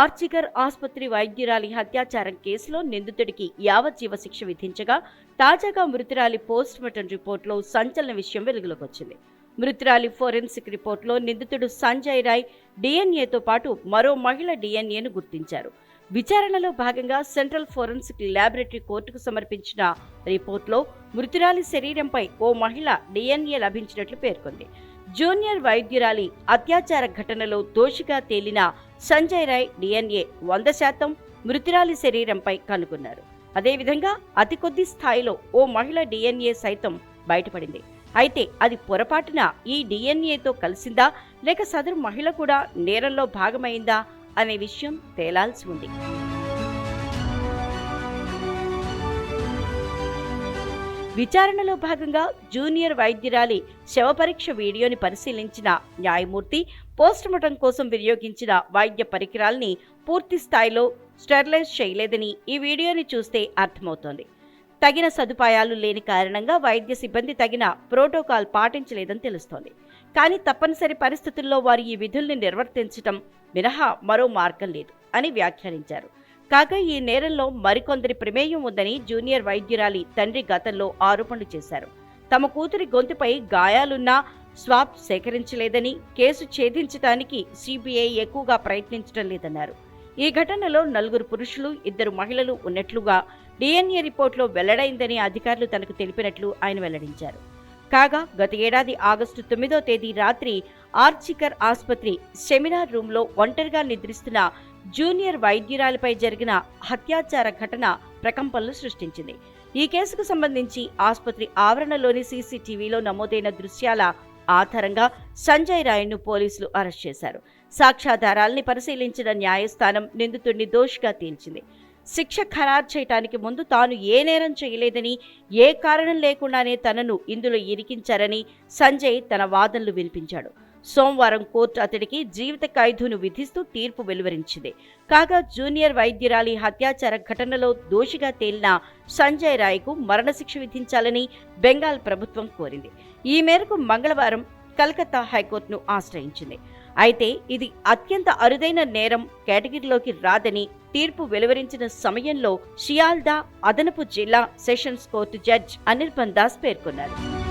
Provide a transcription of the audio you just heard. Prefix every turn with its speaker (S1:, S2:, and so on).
S1: ఆర్చికర్ ఆసుపత్రి వైద్యురాలి హత్యాచారం కేసులో నిందితుడికి యావజ్జీవ శిక్ష విధించగా తాజాగా మృతురాలి పోస్ట్ మార్టం రిపోర్టులో సంచలన విషయం వెలుగులోకి వచ్చింది మృతురాలి ఫోరెన్సిక్ రిపోర్టులో నిందితుడు సంజయ్ రాయ్ డిఎన్ఏతో పాటు మరో మహిళ డిఎన్ఏను గుర్తించారు. విచారణలో భాగంగా సెంట్రల్ ఫోరెన్సిక్ ల్యాబొరేటరీ కోర్టుకు సమర్పించిన రిపోర్టులో మృతురాలి శరీరంపై ఓ మహిళ డిఎన్ఏ లభించినట్లు పేర్కొంది. జూనియర్ వైద్యురాలి అత్యాచార ఘటనలో దోషిగా తేలిన సంజయ్ రాయ్ డిఎన్ఏ వంద శాతం మృతురాలి శరీరంపై కనుగొన్నారు. అదేవిధంగా అతి కొద్ది స్థాయిలో ఓ మహిళ డిఎన్ఏ సైతం బయటపడింది. అయితే అది పొరపాటున ఈ డిఎన్ఏతో కలిసిందా లేక సదరు మహిళ కూడా నేరంలో భాగమైందా అనే విషయం తేలాల్సి ఉంది. విచారణలో భాగంగా జూనియర్ వైద్యురాలి శవపరీక్ష వీడియోని పరిశీలించిన న్యాయమూర్తి పోస్టుమార్టం కోసం వినియోగించిన వైద్య పరికరాల్ని పూర్తి స్థాయిలో స్టెరిలైజ్ చేయలేదని ఈ వీడియోని చూస్తే అర్థమవుతోంది. తగిన సదుపాయాలు లేని కారణంగా వైద్య సిబ్బంది తగిన ప్రోటోకాల్ పాటించలేదని తెలుస్తోంది. కానీ తప్పనిసరి పరిస్థితుల్లో వారు ఈ విధుల్ని నిర్వర్తించటం మినహా మరో మార్గం లేదు అని వ్యాఖ్యానించారు. కాగా ఈ నేరంలో మరికొందరి ప్రమేయం ఉందని జూనియర్ వైద్యురాలి తండ్రి గతంలో ఆరోపణలు చేశారు. తమ కూతురి గొంతుపై గాయాలున్నా స్వాబ్ సేకరించలేదని కేసు ఛేదించడానికి సిబిఐ ఎక్కువగా ప్రయత్నించడం లేదన్నారు. ఈ ఘటనలో నలుగురు పురుషులు ఇద్దరు మహిళలు ఉన్నట్లుగా డిఎన్ఏ రిపోర్ట్లో వెల్లడైందని అధికారులు తనకు తెలిపినట్లు ఆయన వెల్లడించారు. కాగా గత ఏడాది ఆగస్టు తొమ్మిదో తేదీ రాత్రి ఆర్చికర్ ఆసుపత్రి సెమినార్ రూంలో ఒంటరిగా నిద్రిస్తున్న జూనియర్ వైద్యురాలిపై జరిగిన హత్యాచార ఘటన ప్రకంపనలు సృష్టించింది. ఈ కేసుకు సంబంధించి ఆసుపత్రి ఆవరణలోని సీసీటీవీలో నమోదైన దృశ్యాల ఆధారంగా సంజయ్ రాయ్ను పోలీసులు అరెస్ట్ చేశారు. సాక్ష్యాధారాల్ని పరిశీలించిన న్యాయస్థానం నిందితుడిని దోషిగా తేల్చింది శిక్ష ఖరారు చేయటానికి ముందు తాను ఏ నేరం చేయలేదని ఏ కారణం లేకుండానే తనను ఇందులో ఇరికించారని సంజయ్ తన వాదనలు వినిపించాడు. సోమవారం కోర్టు అతడికి జీవిత ఖైదును విధిస్తూ తీర్పు వెలువరించింది. కాగా జూనియర్ వైద్యురాలి హత్యాచార ఘటనలో దోషిగా తేలిన సంజయ్ రాయ్కు మరణశిక్ష విధించాలని బెంగాల్ ప్రభుత్వం కోరింది. ఈ మేరకు మంగళవారం కలకత్తా హైకోర్టును ఆశ్రయించింది. అయితే ఇది అత్యంత అరుదైన నేరం కేటగిరీలోకి రాదని తీర్పు వెలువరించిన సమయంలో షియాల్దా అదనపు జిల్లా sessions court judge Anirban Das పేర్కొన్నారు.